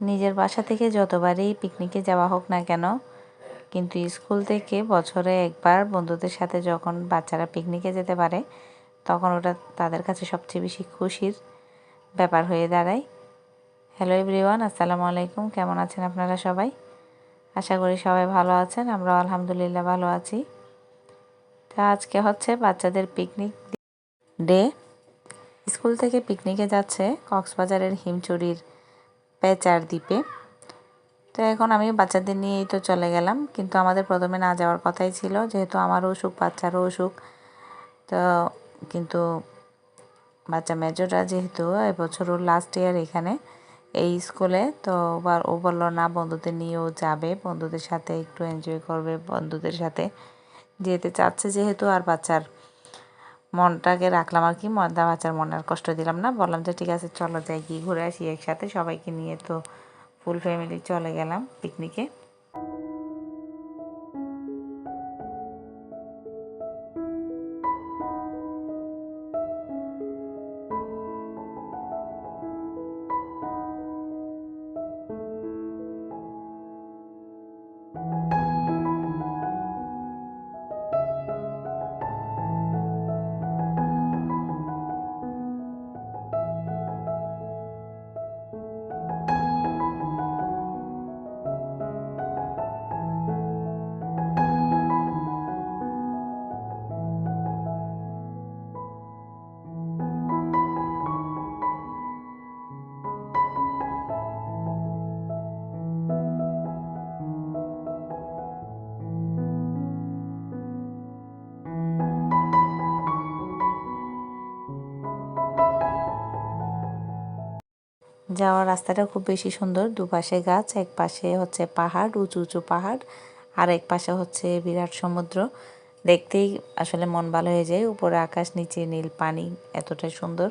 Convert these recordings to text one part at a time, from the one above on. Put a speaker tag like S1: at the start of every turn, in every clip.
S1: নিজের বাসা থেকে যতবারই পিকনিকে যাওয়া হোক না কেন, কিন্তু স্কুল থেকে বছরে একবার বন্ধুদের সাথে যখন বাচ্চারা পিকনিকে যেতে পারে, তখন ওটা তাদের কাছে সবচেয়ে বেশি খুশির ব্যাপার হয়ে দাঁড়ায়। হ্যালো এভরিওয়ান আসসালামু আলাইকুম, কেমন আছেন আপনারা সবাই? আশা করি সবাই ভালো আছেন আমরা আলহামদুলিল্লাহ ভালো আছি। তা আজকে হচ্ছে বাচ্চাদের পিকনিক ডে। স্কুল থেকে পিকনিকে যাচ্ছে কক্সবাজারের হিমচুরির পেচার দ্বীপে। তো এখন আমি বাচ্চাদের নিয়েই তো চলে গেলাম, কিন্তু আমাদের প্রথমে না যাওয়ার কথাই ছিল, যেহেতু আমারও অসুখ, বাচ্চারও অসুখ। তো কিন্তু বাচ্চা মেজররা যেহেতু এবছর ওর লাস্ট ইয়ার এখানে, এই স্কুলে তো আবার ও বলল, না, বন্ধুদের নিয়েও যাবে, বন্ধুদের সাথে একটু এনজয় করবে, বন্ধুদের সাথে যেতে চাচ্ছে যেহেতু আর বাচ্চার মনটাকে রাখলাম আর কি। মদা বাচ্চার মনে আর কষ্ট দিলাম না। বললাম যে, ঠিক আছে, চলো যাই গিয়ে ঘুরে আসি একসাথে। সবাইকে নিয়ে তো ফুল ফ্যামিলি চলে গেলাম পিকনিকে যাওয়ার রাস্তাটা খুব বেশি সুন্দর। দুপাশে গাছ, এক পাশে হচ্ছে পাহাড়, উঁচু উঁচু পাহাড়, আর এক পাশে হচ্ছে বিরাট সমুদ্র। দেখতেই আসলে মন ভালো হয়ে যায়। উপরে আকাশ, নিচে নীল, পানি, এতটাই সুন্দর।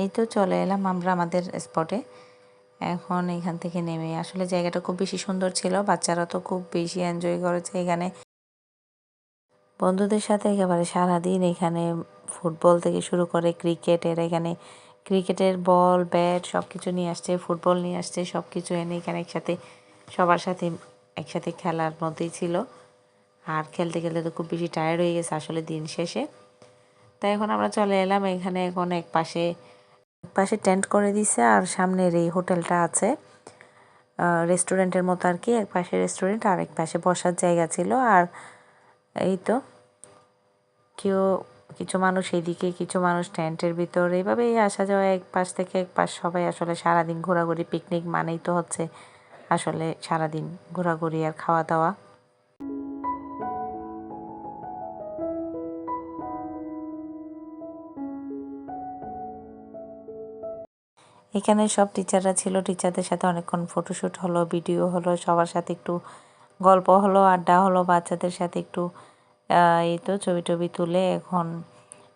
S1: এই তো চলে এলাম আমরা আমাদের স্পটে এখন এখান থেকে নেমে, আসলে জায়গাটা খুব বেশি সুন্দর ছিল, বাচ্চারা তো খুব বেশি এনজয় করেছে এখানে। বন্ধুদের সাথে একেবারে সারাদিন এখানে ফুটবল থেকে শুরু করে ক্রিকেটের, এখানে ক্রিকেটের বল ব্যাট সব কিছু নিয়ে আসছে, ফুটবল নিয়ে আসছে সব কিছু এনে এখানে একসাথে, সবার সাথে একসাথে খেলার মধ্যেই ছিল। আর খেলতে খেলতে তো খুব বেশি টায়ার্ড হয়ে গেছে আসলে দিন শেষে। তাই এখন আমরা চলে এলাম এখানে এখন এক পাশে পাশে টেন্ট করে দিছে আর সামনের এই হোটেলটা আছে। রেস্টুরেন্টের মতো আর কি, এক পাশে রেস্টুরেন্ট আর এক পাশে বসার জায়গা ছিল। আর এই তো, কেউ, কিছু মানুষ এদিকে কিছু মানুষ টেন্টের ভিতর। এইভাবেই আসা যাওয়া এক পাশ থেকে এক পাশ সবাই আসলে সারাদিন ঘোরাঘুরি পিকনিক মানেই তো হচ্ছে আসলে সারাদিন ঘোরাঘুরি আর খাওয়া দাওয়া। এখানে সব টিচাররা ছিল। টিচারদের সাথে অনেকক্ষণ ফটোশ্যুট হলো ভিডিও হলো, সবার সাথে একটু গল্প হলো, আড্ডা হলো, বাচ্চাদের সাথে একটু এই তো ছবি টবি তুলে এখন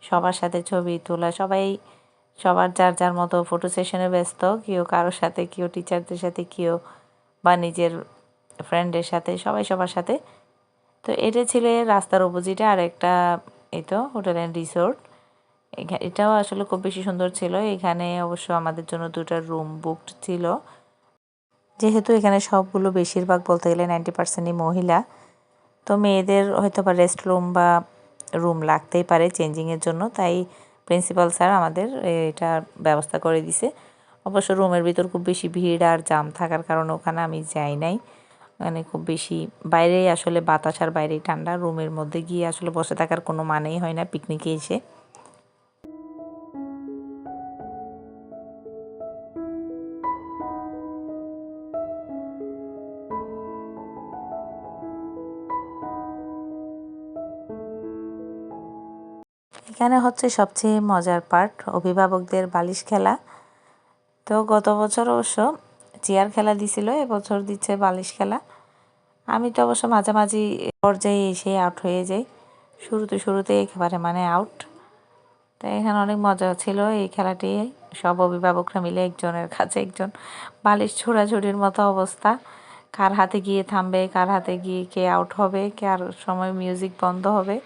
S1: সবার সাথে ছবি তোলা। সবাই সবার যার যার মতো ফটো সেশনে ব্যস্ত, কেউ কারোর সাথে, কেউ টিচারদের সাথে, কেউ বা নিজের ফ্রেন্ডের সাথে, সবাই সবার সাথে। তো এটা ছিল রাস্তার অপোজিটে আর একটা এই তো হোটেল অ্যান্ড রিসোর্ট এটাও আসলে খুব বেশি সুন্দর ছিল। এখানে অবশ্য আমাদের জন্য দুটো রুম বুকড ছিল। যেহেতু এখানে সবগুলো বেশিরভাগ বলতে গেলে নাইনটি পার্সেন্টই মহিলা, তো মেয়েদের হয়তো বা রেস্ট রুম বা রুম লাগতেই পারে চেঞ্জিংয়ের জন্য। তাই প্রিন্সিপাল স্যার আমাদের এটা ব্যবস্থা করে দিছে। অবশ্য রুমের ভিতর খুব বেশি ভিড় আর জাম থাকার কারণে ওখানে আমি যাই নাই। মানে খুব বেশি বাইরেই আসলে বাতাস আর বাইরেই ঠান্ডা। রুমের মধ্যে গিয়ে আসলে বসে থাকার কোনো মানেই হয় না পিকনিকে এসে। এখানে হচ্ছে সবচেয়ে মজার পার্ট অভিভাবকদের বালিশ খেলা। তো গত বছর অবশ্য চেয়ার খেলা দিছিল, এবছর দিচ্ছে বালিশ খেলা। আমি তো অবশ্য মাঝামাঝি পর্যায়ে এসে আউট হয়ে যাই। শুরুতে শুরুতে একেবারে মানে আউট তো এখানে অনেক মজা ছিল এই খেলাটি। সব অভিভাবকরা মিলে একজনের কাছে একজন বালিশ ছোড়াছুড়ির মতো অবস্থা। কার হাতে গিয়ে থামবে, কার হাতে গিয়ে কে আউট হবে, কার সময় মিউজিক বন্ধ হবে।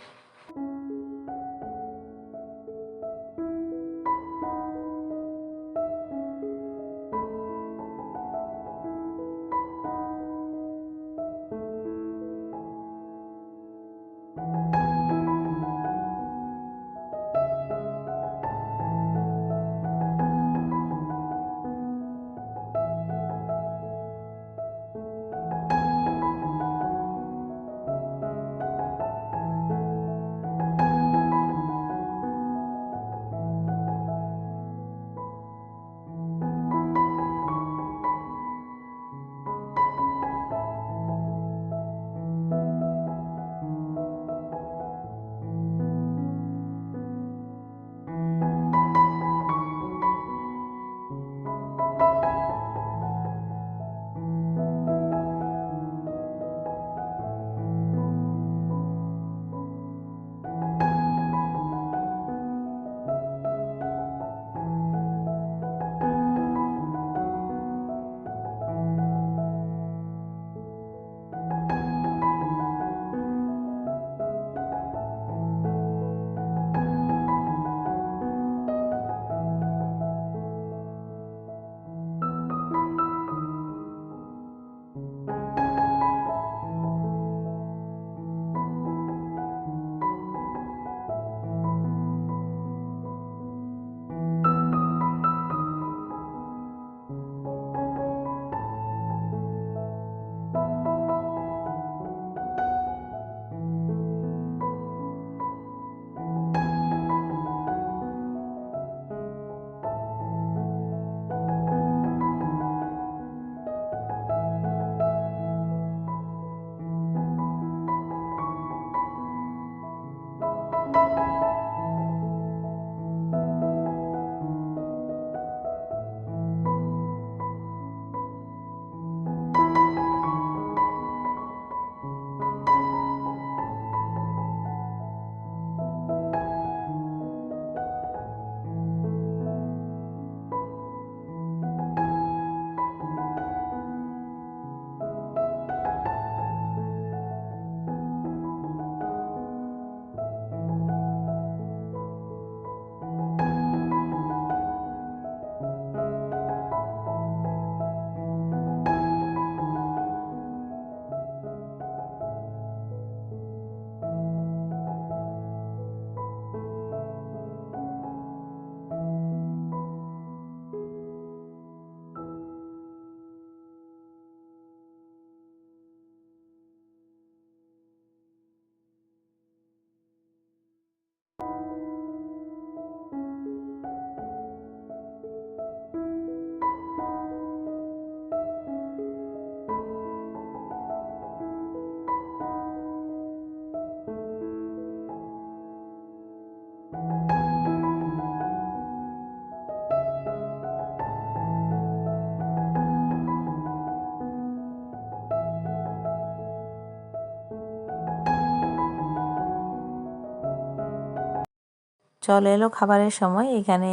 S1: চলে এলো খাবারের সময়। এখানে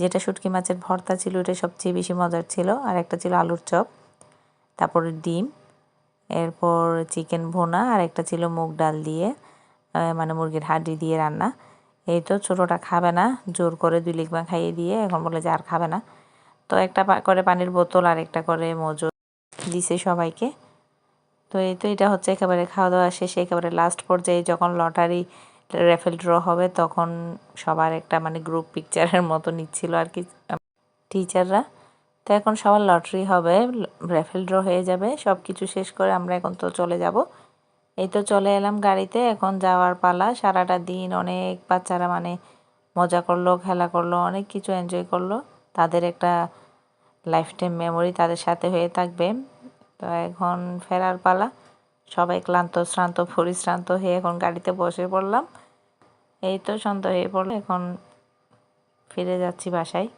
S1: যেটা শুটকি মাছের ভর্তা ছিল, ওটা সবচেয়ে বেশি মজার ছিল। আর একটা ছিল আলুর চপ, তারপরে ডিম, এরপর চিকেন ভোনা, আর একটা ছিল মুগ ডাল দিয়ে মানে মুরগির হাড্ডি দিয়ে রান্না। এই তো ছোটোটা খাবে না, জোর করে দুই লিগমা খাইয়ে দিয়ে এখন বলে যে আর খাবে না। তো একটা করে পানির বোতল আর একটা করে মজো দিছে সবাইকে। তো এই তো এটা হচ্ছে একেবারে খাওয়া দাওয়া শেষে একেবারে লাস্ট পর্যায়ে যখন লটারি রেফেল ড্র হবে, তখন সবার একটা মানে গ্রুপ পিকচারের মতো নিচ্ছিল আর কি টিচাররা তো এখন সবার লটারি হবে র্যাফেল ড্র হয়ে যাবে সব কিছু শেষ করে আমরা এখন তো চলে যাব। এই তো চলে এলাম গাড়িতে, এখন যাওয়ার পালা, সারাটা দিন অনেক বাচ্চারা মানে মজা করল, খেলা করল, অনেক কিছু এনজয় করল। তাদের একটা লাইফ টাইম মেমোরি তাদের সাথে হয়ে থাকবে। তো এখন ফেরার পালা, সবাই ক্লান্ত, শ্রান্ত, পরিশ্রান্ত হয়ে এখন গাড়িতে বসে পড়লাম। এই তো সন্ধ্যা হয়ে পড়ল এখন ফিরে যাচ্ছি বাসায়।